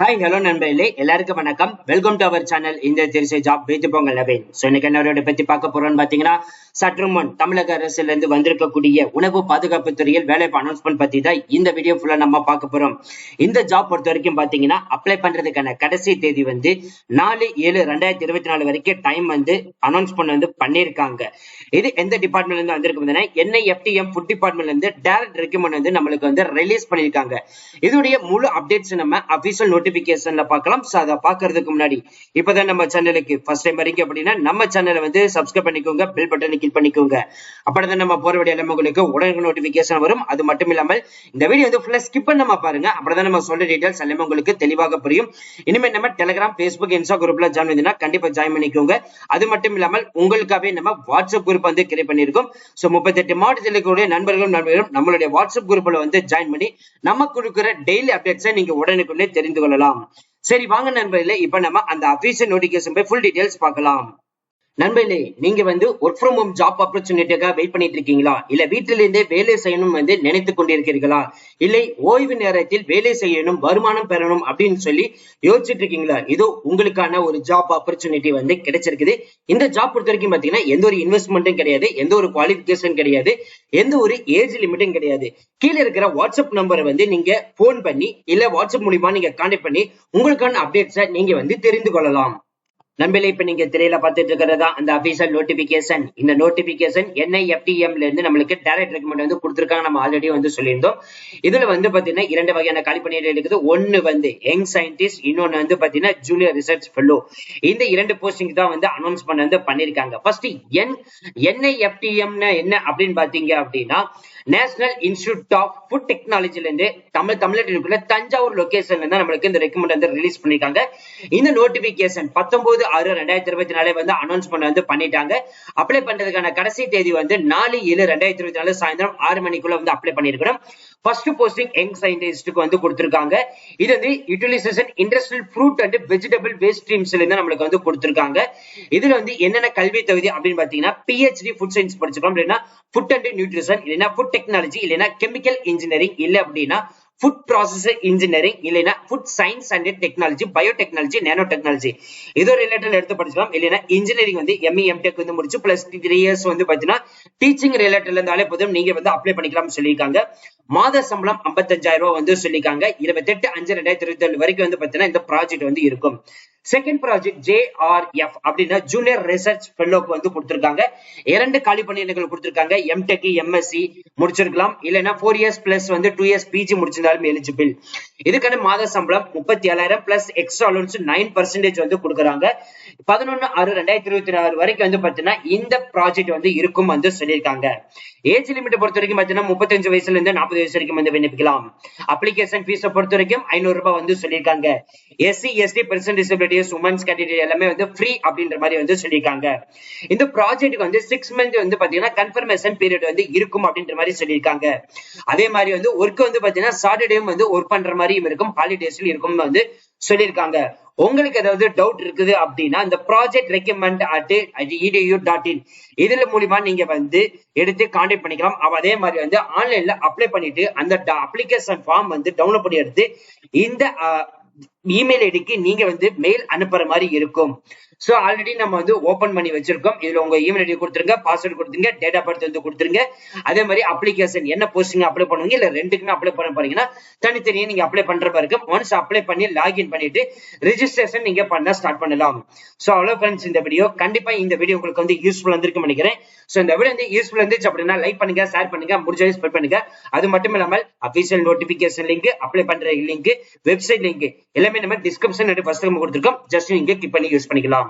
Hi hello நண்பர்களே. எல்லாருக்கும் வணக்கம். வெல்கம் டு அவர் சேனல் இந்த தெரிசை ஜாப் வைத்து பொங்கல் நவீன் ஸோ இன்னைக்கு என்னோட பத்தி பார்க்க போறோம்னு பாத்தீங்கன்னா சற்று முன் தமிழக அரசுல இருந்து வந்திருக்கக்கூடிய உணவு பாதுகாப்பு துறையில் வேலைப்பு அனௌன்ஸ்மெண்ட் பத்தி தான் இந்த வீடியோ ஃபுல்லா நம்ம பார்க்க போறோம். இந்த ஜாப் பொறுத்த வரைக்கும் பாத்தீங்கன்னா அப்ளை பண்றதுக்கான கடைசி தேதி வந்து நாலு ஏழு ரெண்டாயிரத்தி இருபத்தி நாலு வரைக்கும் டைம் வந்து அனௌன்ஸ்மெண்ட் வந்து பண்ணியிருக்காங்க. இது எந்த டிபார்ட்மெண்ட்ல இருந்து வந்திருக்கு என்ஐஎஃப்டிஎம் ஃபுட் டிபார்ட்மெண்ட்ல இருந்து டேரக்ட் ரெக்கமெண்ட் வந்து நம்மளுக்கு வந்து ரிலீஸ் பண்ணியிருக்காங்க. இதோடைய முழு அப்டேட்ஸ் நம்ம அபிஷியல் நோட்டிபிகேஷன்ல பார்க்கலாம். ஸோ அதை பார்க்கறதுக்கு முன்னாடி இப்பதான் நம்ம சேனலுக்கு ஃபர்ஸ்ட் டைம் வரீங்க அப்படின்னா நம்ம சேனலை வந்து சப்ஸ்கிரைப் பண்ணிக்கோங்க பெல் பட்டனை கிளிக் பண்ணிக்கோங்க. அப்படிதான் நம்ம போற வீடியோ எல்லாமே உங்களுக்கு உடனே நோட்டிபிகேஷன் வரும். அது மட்டும் இல்லாமல் இந்த வீடியோ வந்து ஃபுல்லாக ஸ்கிப் பண்ணாம பாருங்க. அப்படிதான் நம்ம சொல்ற டீடைல்ஸ் எல்லாமே உங்களுக்கு தெளிவாக புரியும். இனிமேல் நம்ம டெலிகிராம் ஃபேஸ்புக் இன்ஸ்டா குரூப்ல ஜாயின் பண்ணினா கண்டிப்பா ஜாயின் பண்ணிக்கோங்க. அது மட்டும் இல்லாமல் உங்களுக்காகவே நம்ம வாட்ஸ்அப் குரூப் வந்து கிரியேட் பண்ணியிருக்கோம். ஸோ முப்பத்தெட்டு மாவட்டத்தில் இருக்கக்கூடிய நண்பர்களும் நண்பர்களும் நம்மளுடைய வாட்ஸ்அப் குரூப்ல வந்து ஜாயின் பண்ணி நம்ம கொடுக்குற டெய்லி அப்டேட்ஸை நீங்க உடனுக்குள்ளே தெரிந்து கொள்ளலாம். சரி வாங்க நண்பர்களே இப்ப நம்ம அந்த அபிஷியல் நோட்டிபிகேஷன் போய் ஃபுல் டீடைல்ஸ் பார்க்கலாம். நண்பர்களே நீங்க வந்து ஒர்க் ஃப்ரம் ஹோம் ஜாப் ஆப்பர்ச்சுனிட்டிக்காக வெயிட் பண்ணிட்டு இருக்கீங்களா? இல்ல வீட்டில இருந்தே வேலை செய்யணும் வந்து நினைத்து கொண்டிருக்கிறீர்களா? இல்லை ஓய்வு நேரத்தில் வேலை செய்யணும் வருமானம் பெறணும் அப்படின்னு சொல்லி யோசிச்சுட்டு இருக்கீங்களா? இதோ உங்களுக்கான ஒரு ஜாப் ஆப்பர்ச்சுனிட்டி வந்து கிடைச்சிருக்குது. இந்த ஜாப் பொறுத்த வரைக்கும் பாத்தீங்கன்னா எந்த ஒரு இன்வெஸ்ட்மெண்ட்டும் கிடையாது எந்த ஒரு குவாலிபிகேஷன் கிடையாது எந்த ஒரு ஏஜ் லிமிட்டும் கிடையாது. கீழே இருக்கிற வாட்ஸ்அப் நம்பரை வந்து நீங்க போன் பண்ணி இல்ல வாட்ஸ்அப் மூலியமா நீங்க கான்டெக்ட் பண்ணி உங்களுக்கான அப்டேட்ஸை நீங்க வந்து தெரிந்து கொள்ளலாம். நண்பர்களே இப்ப நீங்க திரையில பார்த்துட்டு இருக்கிறதா அந்த அபிஷியல் நோட்டிபிகேஷன் இந்த நோட்டிபிகேஷன் என்ஐஎஃப்டிஎம்ல இருந்து நம்மளுக்கு டைரக்ட் ரெக்கமெண்ட் வந்து கொடுத்துருக்காங்க. நம்ம ஆல்ரெடி வந்து சொல்லியிருந்தோம். இதுல வந்து பாத்தீங்கன்னா இரண்டு வகையான காலி இருக்குது. ஒன்னு வந்து யங் சயின்டிஸ்ட் இன்னொன்னு வந்து பாத்தீங்கன்னா ஜூனியர் ரிசர்ச் ஃபெல்லோ இந்த இரண்டு போஸ்டிங் தான் வந்து அனௌன்ஸ் பண்ண வந்து பண்ணிருக்காங்க ஃபர்ஸ்ட் என் என்ஐஎஃப்டிஎம்னா என்ன அப்படின்னு பாத்தீங்க அப்படின்னா நேஷனல் இன்ஸ்டிடியூட் ஆஃப் ஃபுட் டெக்னாலஜில இருந்து தமிழ் தமிழ்நாட்டில் தஞ்சாவூர் லொகேஷன்ல இருந்து நம்மளுக்கு இந்த ரெக்கமெண்ட் வந்து ரிலீஸ் பண்ணிருக்காங்க இந்த நோட்டிபிகேஷன் பத்தொன்பது ஆறு ரெண்டாயிரத்தி இருபத்தி நாலு வந்து அனௌன்ஸ் பண்ண வந்து பண்ணிட்டாங்க. அப்ளை பண்றதுக்கான கடைசி தேதி வந்து நாலு ஏழு ரெண்டாயிரத்தி இருபத்தி நாலு சாயந்தரம் ஆறு மணிக்குள்ள வந்து அப்ளை பண்ணிருக்கணும் ஃபர்ஸ்ட் போஸ்டிங் யங் சயின்டிஸ்டுக்கு வந்து கொடுத்திருக்காங்க. இது வந்து utilisation industrial fruit and vegetable waste ஸ்ட்ரீம்ஸ்ல இருந்து நம்மளுக்கு வந்து கொடுத்திருக்காங்க. இதுல வந்து என்னென்ன கல்வி தகுதி அப்படின்னு பாத்தீங்கன்னா பிஹெச்டி ஃபுட் சயின்ஸ் படிச்சிருக்கோம் இல்லைன்னா ஃபுட் அண்ட் நியூட்ரிஷன் இல்லைன்னா ஃபுட் டெக்னாலஜி இல்லைன்னா கெமிக்கல் இன்ஜினியரிங் இல்ல அப்படின்னா ஃபுட் ப்ராசஸ் இன்ஜினியரிங் இல்லைன்னா food science and technology biotechnology nano technology இதோ ரிலேட்டட் எடுத்து படிச்சுக்கலாம். இல்லைன்னா இன்ஜினியரிங் வந்து எம்இ எம்டெக் வந்து முடிச்சு பிளஸ் த்ரீ இயர்ஸ் வந்து பாத்தீங்கன்னா டீச்சிங் ரிலேட்டட்ல இருந்தாலே போதும். நீங்க வந்து அப்ளை பண்ணிக்கலாம்னு சொல்லியிருக்காங்க. மாத சம்பளம் ஐம்பத்தஞ்சாயிரம் ரூபாய் வந்து சொல்லியிருக்காங்க. இருபத்தெட்டு அஞ்சு ரெண்டாயிரத்தி இருபத்தி ஏழு வரைக்கும் வந்து பாத்தீங்கன்னா இந்த ப்ராஜெக்ட் வந்து இருக்கும். செகண்ட் ப்ராஜெக்ட் ஜேஆர்எஃப் அப்படின்னா ஜூனியர் ரிசர்ச் ஃபெல்லோக்கு வந்து கொடுத்துருக்காங்க. இரண்டு காலி பணியிடங்கள் கொடுத்துருக்காங்க. எம்டெக் எம்எஸ்சி முடிச்சிருக்கலாம். இல்லைன்னா ஃபோர் இயர்ஸ் பிளஸ் வந்து டூ இயர்ஸ் பிஜி முடிச்சிருந்தாலும் எலிஜிபிள் இதுக்கான மாத சம்பளம் முப்பத்தி ஏழாயிரம் plus extra allowance nine percentage வந்து கொடுக்குறாங்க. பதினொன்னு ஆறு ரெண்டாயிரத்தி இருபத்தி நாலு வரைக்கும் வந்து பாத்தீங்கன்னா இந்த ப்ராஜெக்ட் வந்து இருக்கும் வந்து சொல்லியிருக்காங்க. ஏஜ் லிமிட் பொறுத்த வரைக்கும் பாத்தீங்கன்னா முப்பத்தஞ்சு வயசுல இருந்து நாற்பது வயசு வரைக்கும் வந்து விண்ணப்பிக்கலாம். அப்ளிகேஷன் ஃபீஸை பொறுத்த வரைக்கும் ஐநூறு ரூபாய் வந்து சொல்லியிருக்காங்க. SC ST person categories women's category எல்லாமே வந்து ஃப்ரீ அப்படின்ற மாதிரி வந்து சொல்லியிருக்காங்க. இந்த ப்ராஜெக்ட் வந்து சிக்ஸ் மந்த் வந்து பாத்தீங்கன்னா கன்ஃபர்மேஷன் பீரியட் வந்து இருக்கும் அப்படின்ற மாதிரி சொல்லியிருக்காங்க. அதே மாதிரி வந்து ஒர்க் வந்து பாத்தீங்கன்னா சாட்டர்டேவும் வந்து ஒர்க் பண்ற மாதிரியும் இருக்கும் ஹாலிடேஸ்ல இருக்கும் வந்து சொல்லியிருக்காங்க. உங்களுக்கு ஏதாவது டவுட் இருக்குது அப்படின்னா இந்த project recommend at edu dot in இதுல மூலியமா நீங்க வந்து எடுத்து கான்டாக்ட் பண்ணிக்கலாம். அதே மாதிரி வந்து ஆன்லைன்ல அப்ளை பண்ணிட்டு அந்த அப்ளிகேஷன் ஃபார்ம் வந்து டவுன்லோட் பண்ணி எடுத்து இந்த இமெயில் ஐடிக்கு நீங்க வந்து மெயில் அனுப்புற மாதிரி இருக்கும். சோ ஆல்ரெடி நம்ம வந்து ஓபன் பண்ணி வச்சிருக்கோம். இதுல உங்க இமெயில் ஐடி கொடுத்துருங்க பாஸ்வேர்டு கொடுத்துருங்க டேட் ஆஃப் பர்த் வந்து கொடுத்துருங்க. அதே மாதிரி அப்ளிகேஷன் என்ன போஸ்டிங் அப்ளை பண்ணுவீங்க? இல்ல ரெண்டுக்குமே அப்ளை பண்ண போறீங்கன்னா தனித்தனியா நீங்க அப்ளை பண்ற மாதிரி இருக்கும். ஒன்ஸ் அப்ளை பண்ணி லாகின் பண்ணிட்டு ரிஜிஸ்ட்ரேஷன் நீங்க பண்ண ஸ்டார்ட் பண்ணலாம். சோ அவ்வளவு ஃப்ரெண்ட்ஸ் இந்த வீடியோ கண்டிப்பா இந்த வீடியோ உங்களுக்கு வந்து யூஸ்ஃபுல் வந்திருக்கும் நினைக்கிறேன். சோ இந்த வீடியோ வந்து யூஸ்ஃபுல் இருந்துச்சு அப்படின்னா லைக் பண்ணுங்க ஷேர் பண்ணுங்க முடிஞ்சாலும் ஸ்பெட் பண்ணுங்க. அது மட்டும் இல்லாமல் அபிஷியல் நோட்டிபிகேஷன் லிங்க் அப்ளை பண்ற லிங்க் வெப்சைட் லிங்க் எல்லாமே நம்ம டிஸ்கிரிப்ஷன் ஃபர்ஸ்ட் கொடுத்துருக்கோம். ஜஸ்ட் நீங்க கிளிக் பண்ணி யூஸ் பண்ணிக்கலாம்.